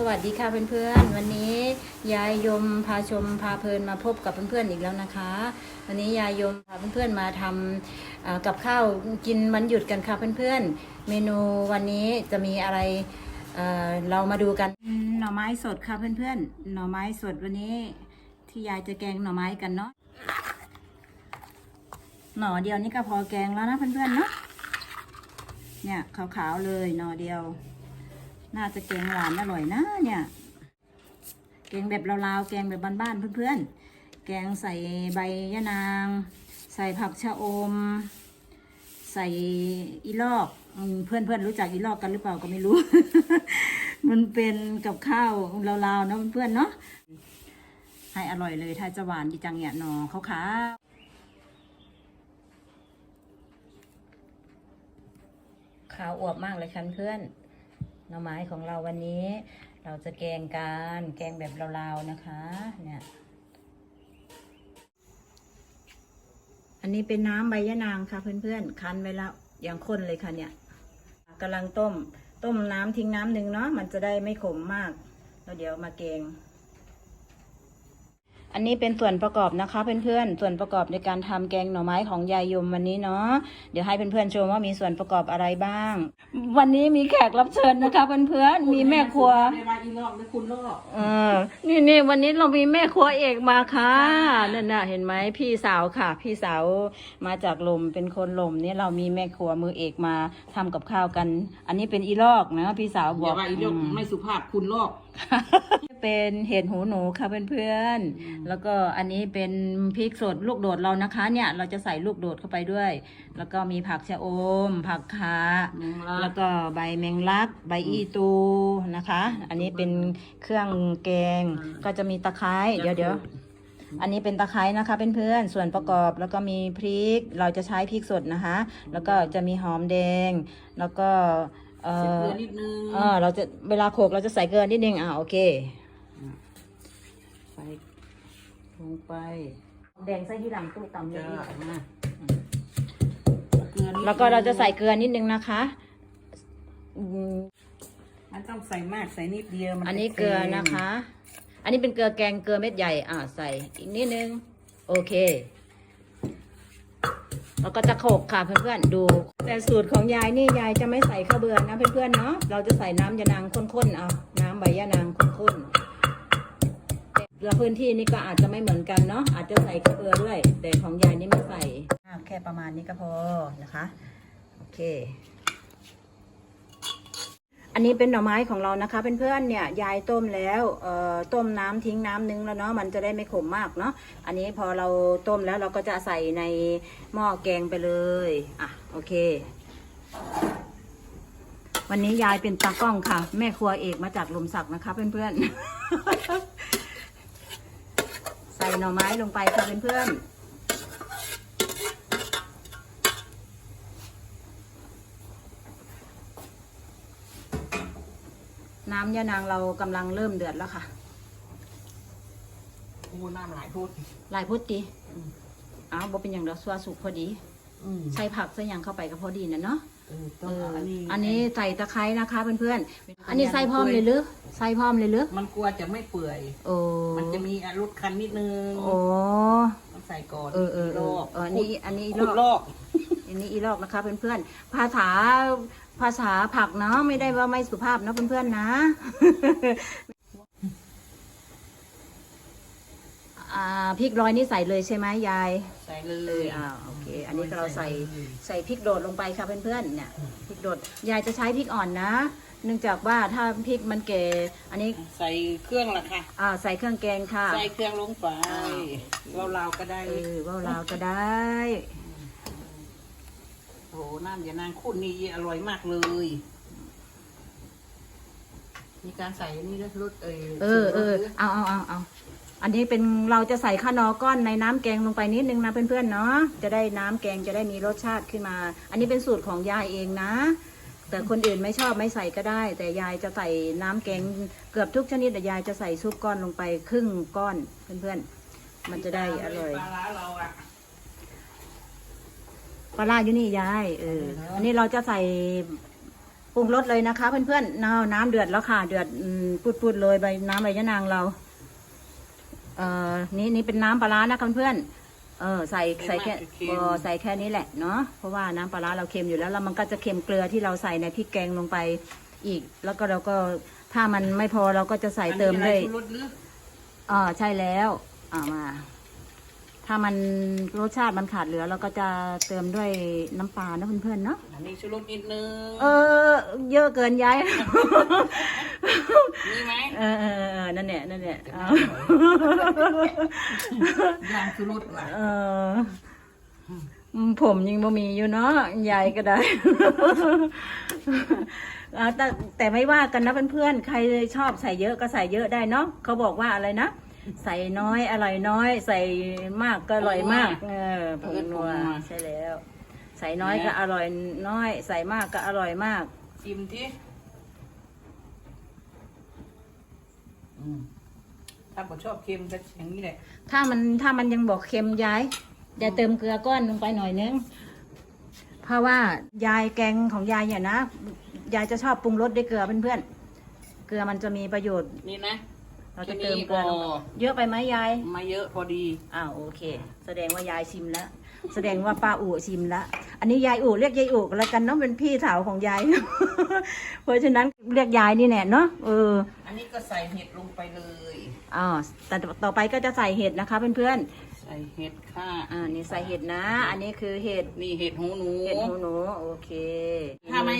สวัสดีค่ะเพื่อนๆ วันนี้ยายยมพาชมพาเพลินมาพบกับเพื่อนๆอีกแล้วนะคะ วันนี้ยายยมพาเพื่อนๆมาทำเอ่อกับข้าวกินวันหยุดกันค่ะเพื่อนๆ เมนูวันนี้จะมีอะไรเเรามาดูกันหน่อไม้สดค่ะเพื่อนๆ หน่อไม้สดวันนี้ที่ยายจะแกงหน่อไม้กันเนาะหน่อเดียวนี่ก็พอแกงแล้วนะเพื่อนๆเนาะเนี่ยขาวๆเลยหน่อเดียว น่าจะแกงหวานอร่อยนะเนี่ยแกงแบบลาวๆแกงแบบบ้านๆเพื่อนๆ แกงใส่ใบยะนาง ใส่ผักชะอม ใส่อีลอกอืมเพื่อนๆรู้จักอีลอกกันหรือเปล่าก็ไม่รู้ มันเป็นกับข้าวลาวๆนะเพื่อนๆเนาะให้อร่อยเลยถ้าจะหวานดีจังเนี่ยนอเขาวๆขาวอวบมากเลยคันเพื่อน หน่อไม้ของเราวันนี้ เราจะแกงกันแกงแบบลาวๆนะคะเนี่ยอันนี้เป็นน้ำใบยะนางค่ะ เพื่อนๆคั้นไว้แล้วอย่างข้นเลยค่ะเนี่ยกำลังต้ม ต้มน้ำทิ้งน้ำหนึ่งเนาะมันจะได้ไม่ขมมากแล้วเดี๋ยวมาแกง อันนี้เป็นส่วนประกอบนะคะเพื่อนๆ ส่วนประกอบในการทำแกงหน่อไม้ของยายยมวันนี้เนาะ เดี๋ยวให้เพื่อนๆชมว่ามีส่วนประกอบอะไรบ้าง วันนี้มีแขกรับเชิญนะคะเพื่อนๆ มีแม่ครัวในมาอีลอกหรือคุณลอกเออนี่นี่วันนี้เรามีแม่ครัวเอกมาค่ะนั่นน่ะเห็นไหมพี่สาวค่ะ พี่สาวมาจากลมเป็นคนลมเนี่ยเรามีแม่ครัวมือเอกมาทำกับข้าวกัน อันนี้เป็นอีลอกนะพี่สาวบอย่าอกว่าอีลอกอืมไม่สุภาพคุณลอก เป็นเห็ดหูหนูค่ะเพื่อนๆ แล้วก็อันนี้เป็นพริกสดลูกโดดเรานะคะ เนี่ยเราจะใส่ลูกโดดเข้าไปด้วย แล้วก็มีผักชะอม ผักขาแมงลักแล้วก็ใบแมงลัก ใบอีตูนะคะ อันนี้เป็นเครื่องแกงก็จะมีตะไคร้เดี๋ยวเดี๋ยวอันนี้เป็นตะไคร้นะคะเพื่อนๆ ส่วนประกอบแล้วก็มีพริก เราจะใช้พริกสดนะคะ แล้วก็จะมีหอมแดง แล้วก็เอใส่เกอลือนิดนึงเออเราจะเวลาโขลกเราจะใส่เกลือนิดนึงอ่าโอเค ใส่ ลงไปแดงใส่ที่หลังตู้ตำจะนี้มาเกลือนิดแล้วก็เราจะใส่เกลือนิดนึงนะคะอืมมันต้องใส่มากใส่นิดเดียวมัอันนี้เกลือนะคะ อันนี้เป็นเกลือแกงเกลือเม็ดใหญ่ อ่าใส่อีกนิดนึง โอเค แล้วก็จะโขลกค่ะเพื่อนๆ ดู แต่สูตรของยายนี่ยายจะไม่ใส่ข้าวเบือนะเพื่อนๆเนาะ เราจะใส่น้ำยานางข้นๆ เอา น้ำใบยานางข้นๆ แล้วพื้นที่นี่ก็อาจจะไม่เหมือนกันเนาะอาจจะใส่ข้าวเบือด้วย แต่ของยายนี่ไม่ใส่แค่ประมาณนี้ก็พอนะคะโอเค อันนี้เป็นหน่อไม้ของเรานะคะเพื่อนๆเนี่ยยายต้มแล้วเอ่อต้มน้ำทิ้งน้ำนึงแล้วเนาะมันจะได้ไม่ขมมากเนาะอันนี้พอเราต้มแล้วเราก็จะใส่ในหม้อแกงไปเลยอะโอเค วันนี้ยายเป็นตากล้องค่ะ แม่ครัวเอกมาจากลมสักนะคะเพื่อนๆ ใส่หน่อไม้ลงไปค่ะเพื่อนๆน้ำยานางเรากำลังเริ่มเดือดแล้วค่ะโอ้น้ำหลายพูดลายพุทธิอ้าวบ่เป็นอย่างเดียวสัวสุกพอดีอืมใส่ผักใส่หยังเข้าไปก็พอดีนะเนาะเออต้เอองอเอาอันนี้อันนี้ใส่ตะไคร้นะคะเพื่อนๆอันนี้ใส่พร้อมเลยหรือ ใส่พร้อมเลยหรือมันกลัวจะไม่เปื่อย โอ้มันจะมีรสคันนิดนึงโอ้ต้องใส่ก่อนเออเออเอลออกเอออันนี้อันนี้อีคุณลลอกอก อันนี้อีลอกนะคะเพื่อนๆภาษาภาษาผักเนาะไม่ได้ว่าไม่สุภาพเนาะเพื่อนๆนะ อ่าพริกร้อยนี่ใส่เลยใช่ไหมยาย ใส่เลเลยยอ่าโอเค อันนี้เราใส่ใส่พริกโดดลงไปค่ะเพื่อนๆเนี่ยพริกโดดยายจะใช้พริกอ่อนนะ เนื่องจากว่าถ้าพริกมันแก่อันนี้ใส่เครื่องละค่ะ อ่าใส่เครื่องแกงค่ะ ใส่เครื่องลงไปเราเราๆก็ได้ เออว่าเราก็ได้ โอ้โหน้ำยานางข้นนี่อร่อยมากเลย มีการใส่อันนี่ด้วยรสเออเออเออเอาเอาเอาเอา อันนี้เป็นเราจะใส่ข้าวนอก้อนในน้ำแกงลงไปนิดนึงนะเพื่อนๆเนาะจะได้น้ำแกงจะได้มีรสชาติขึ้นมา อันนี้เป็นสูตรของยายเองนะ แต่คนอื่นไม่ชอบไม่ใส่ก็ได้ แต่ยายจะใส่น้ำแกงเกือบทุกชนิดแต่ยายจะใส่ซุปก้อนลงไปครึ่งก้อนเพื่อนๆ มันจะได้อร่อยปลาเราปลาร้าอยู่นี่ยายเอออันนี้เราจะใส่ปรุงรสเลยนะคะ เพื่อนๆน้ำน้ำเดือดแล้วค่ะ เดือดปุดๆเลยใบน้ำใบยะนางเรา เอ่อนี่นี่เป็นน้ำปลาร้านะคะเพื่อนๆเออใส่ใส่แค่เออใส่แค่นี้แหละเนาะเพราะว่าน้ำปลาร้าเราเค็มอยู่แล้วแล้วมันก็จะเค็มเกลือที่เราใส่ในพริกแกงลงไปอีก แล้วก็เราก็ถ้ามันไม่พอเราก็จะใส่เติมเลยอันนี้อะไรชูรสหรืออ่าใช่แล้วอ่ามา ถ้ามันรสชาติมันขาดเหลือ เราก็จะเติมด้วยน้ำปลานะเพื่อนๆเนาะ อันนี้ชูรสนิดนึง เออ เยอะเกินย้าย มีไหมเออเออเออนั่นเนี่ยนั่นเนี่ยเอายางชูรสว่ะเอออืมผมยังบ่มีอยู่เนาะยายก็ได้อ่าแต่แต่ไม่ว่ากันนะเพื่อนๆ ใครชอบใส่เยอะก็ใส่เยอะได้เนาะเขาบอกว่าอะไรนะ ใส่น้อยอร่อยน้อย ใส่มากก็อร่อยมาก เออผงนัวใช่แล้ว ใส่น้อยก็อร่อยน้อย ใส่มากก็อร่อยมากชิมที่อืมถ้าผมชอบเค็มก็อย่างนี้แหละ ถ้ามันถ้ามันยังบอกเค็มยายยายเติมเกลือก้อนลงไปหน่อยนึง เพราะว่ายายแกงของยายเนี่ยนะ ยายจะชอบปรุงรสด้วยเกลือเพื่อนๆ เกลือมันจะมีประโยชน์ นี่นะ เราจะเติมเกลือลงไปแค่นี้พอเยอะไปไหมยาย มาเยอะพอดี อ้าวโอเค แสดงว่ายายชิมแล้ว แสดงว่าป้าอู่ชิมแล้ว อันนี้ยายอู่เรียกยายอู่ก็แล้วกันเนาะเป็นพี่สาวของยาย เพราะฉะนั้นเรียกยายนี่แน่เนาะเออ อันนี้ก็ใส่เห็ดลงไปเลยอ๋อแต่ต่อไปก็จะใส่เห็ดนะคะเพื่อนใส่เห็ดค่ะๆอ่านี่ใส่เห็ดนะ อันนี้คือเห็ดนี่เห็ดหูหนู เห็ดหูหนูโอเค ถ้าไม่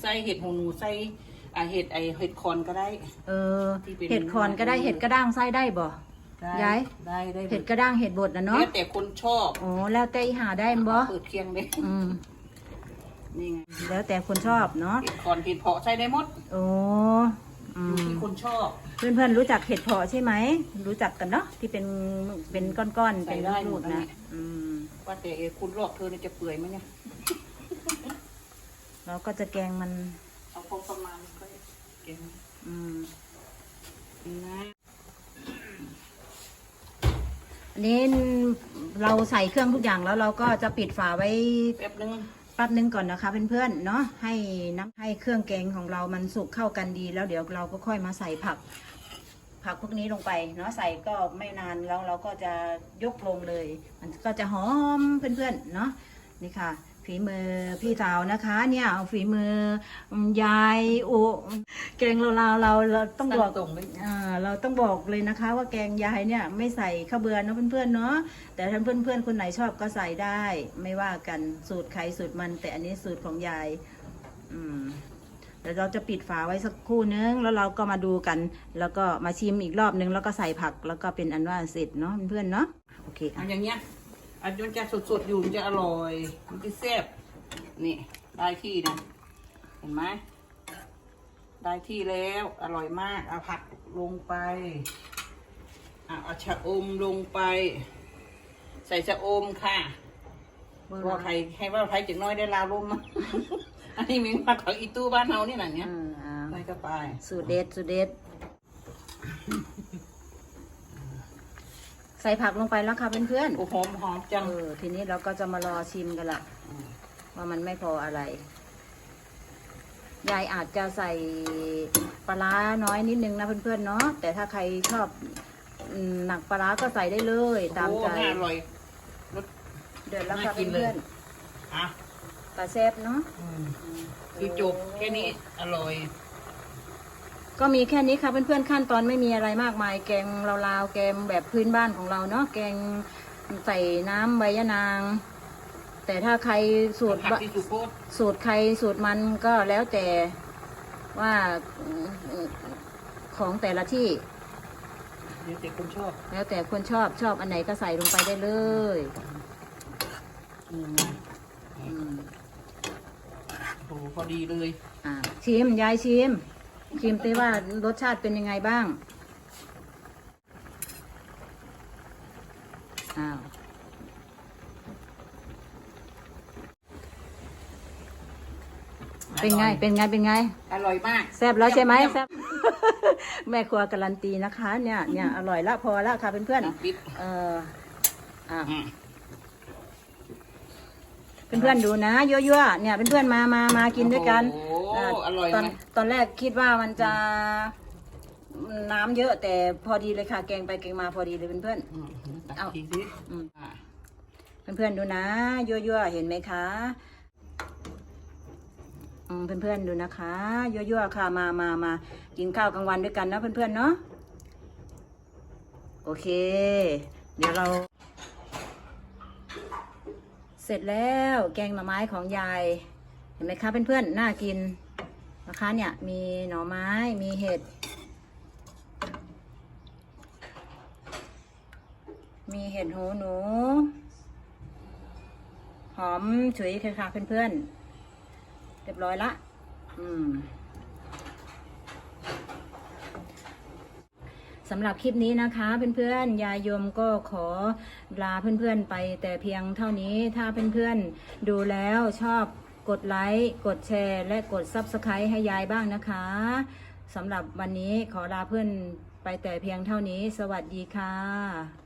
ใส่เห็ดหูหนูใส่ อ่าเห็ดไอเห็ดคอนก็ได้ เออที่เป็น เห็ดคอนก็ได้เห็ดกระด้างไส้ได้บ่ ได้ย้าย ได้ได้เห็ดกระด้างเห็ดบดนะเนาะแล้วแต่คนชอบโอ้แล้วแต่อีหาได้บ่เปิดเคียงเลยอืมนี่ไงแล้วแต่คนชอบเนาะเห็ดคอนเห็ดเพาะใส่ได้หมดโอ้อือยู่มที่คนชอบ เพื่อนๆรู้จักเห็ดเพาะใช่ไหมรู้จักกันเนาะที่เป็นเป็นก้อนๆใส่เป็นได้หลูมกดๆนะนะอืม ว่าแต่เอคุณลอกเธอเนี่ยจะเปื่อยไหมเนี่ยเราก็จะแกงมันเอาพอประมาณ ก็เก่งอืมนะอันนี้เราใส่เครื่องทุกอย่างแล้วเราก็จะปิดฝาไว้แป๊บนึงแป๊บนึงก่อนนะคะเพื่อนๆเนาะให้น้ำให้เครื่องแกงของเรามันสุกเข้ากันดี แล้วเดี๋ยวเราก็ค่อยมาใส่ผัก ผักพวกนี้ลงไป เนาะใส่ก็ไม่นานแล้วเราก็จะยกลงเลย มันก็จะหอมเพื่อนๆเนาะนี่ค่ะ ฝีมือพี่สาวนะคะ เนี่ยเอาฝีมือยายอุแกงเราเราเราเราต้องบอกตรงเลยอ่าเราต้องบอกเลยนะคะ ว่าแกงยายเนี่ยไม่ใส่ข้าวเบือเนาะเพื่อนๆเนาะแต่ถ้าเพื่อนๆคนไหนชอบก็ใส่ได้ ไม่ว่ากันสูตรใครสูตรมัน แต่อันนี้สูตรของยาย อืมเดี๋ยวเราจะปิดฝาไว้สักครู่นึง แล้วเราก็มาดูกัน แล้วก็มาชิมอีกรอบนึง แล้วก็ใส่ผัก แล้วก็เป็นอันว่าเสร็จเนาะเพื่อนๆเนาะ โอเคอัอะนอย่างเงี้ย อันมันจะสดๆอยู่มันจะอร่อย มันจะแซ่บนี่ได้ที่นะ เห็นไหมได้ที่แล้วอร่อยมากเอาผักลงไปอะเอาชะอมลงไป ใส่ชะอมค่ะว่าไทยให้ว่าไทยจังน้อยได้ลาลมนะอันนี้มีผักของอีตู้บ้านเฮานี่แหละเนี้ยอืมอ่าใส่เข้าไปสูตรเด็ดสูตรเด็ด ใส่ผักลงไปแล้วค่ะเพื่อนๆโอ้หอมหอมจัง เออทีนี้เราก็จะมารอชิมกันละว่ามันไม่พออะไร ยายอาจจะใส่ปลาร้าน้อยนิดนึงนะเพื่อนๆเนาะแต่ถ้าใครชอบอืมหนักปลาร้าก็ใส่ได้เลย ตามโอ้ใจน่าอร่อยรสเดือดแล้วค่ะน่ากินเลยเพื่อนอะๆปลาแซบเนาะคือจบแค่นี้อร่อย ก็มีแค่นี้ค่ะเพื่อนๆขั้นตอนไม่มีอะไรมากมาย แกงลาวๆแกงแบบพื้นบ้านของเราเนาะแกงใส่น้ำใบยะนาง แต่ถ้าใครสูตรผักบะที่สุโคตสูตรใครสูตรมันก็แล้วแต่ว่าของแต่ละที่เดี๋ยวแต่คนชอบแล้วแต่คนชอบชอบอันไหนก็ใส่ลงไปได้เลยอืมอืมโอ้โหพอดีเลย อ่าชิมยายชิม ชิมติว่ารสชาติเป็นยังไงบ้าง อ้าว เป็นไง เป็นไง เป็นไง อร่อยมาก แซ่บแล้วใช่ไหมเยี่ยแซ่บ แม่ครัวการันตีนะคะ เนี่ย เนี่ย อร่อยละพอละค่ะเพื่อนอะปิดๆเอออะอืม เเพื่อนๆดูนะยั่วๆเนี่ยเพื่อนๆมามามากินด้วยกันโอ้โหาอร่อยตอนไหมตอนแรกคิดว่ามันจะน้ำเยอะแต่พอดีเลยค่ะแกงไปแกงมาพอดีเลยเพื่อน อืมตักเอาทีสิอืม อะๆเพื่อนๆดูนะยั่วๆเห็นไหมคะอืมเพื่อนๆดูนะคะยั่วๆค่ะมามามากินข้าวกลางวันด้วยกันนะเพื่อนๆเนาะโอเค เดี๋ยวเรา เสร็จแล้วแกงหน่อไม้ของยาย เห็นไหมคะเพื่อนๆน่ากินนะคะเนี่ยมีหน่อไม้มีเห็ด มีเห็ดหูหนู หอมฉุยค่ะค่ะเพื่อนๆเรียบร้อยละ อืม สำหรับคลิปนี้นะคะ เพื่อนๆ ยายยมก็ขอลาเพื่อนๆไปแต่เพียงเท่านี้ถ้าเพื่อนๆ ดูแล้วชอบกดไลค์ กดแชร์ และกด Subscribe ให้ยายบ้างนะคะสำหรับวันนี้ขอลาเพื่อนไปแต่เพียงเท่านี้ สวัสดีค่ะ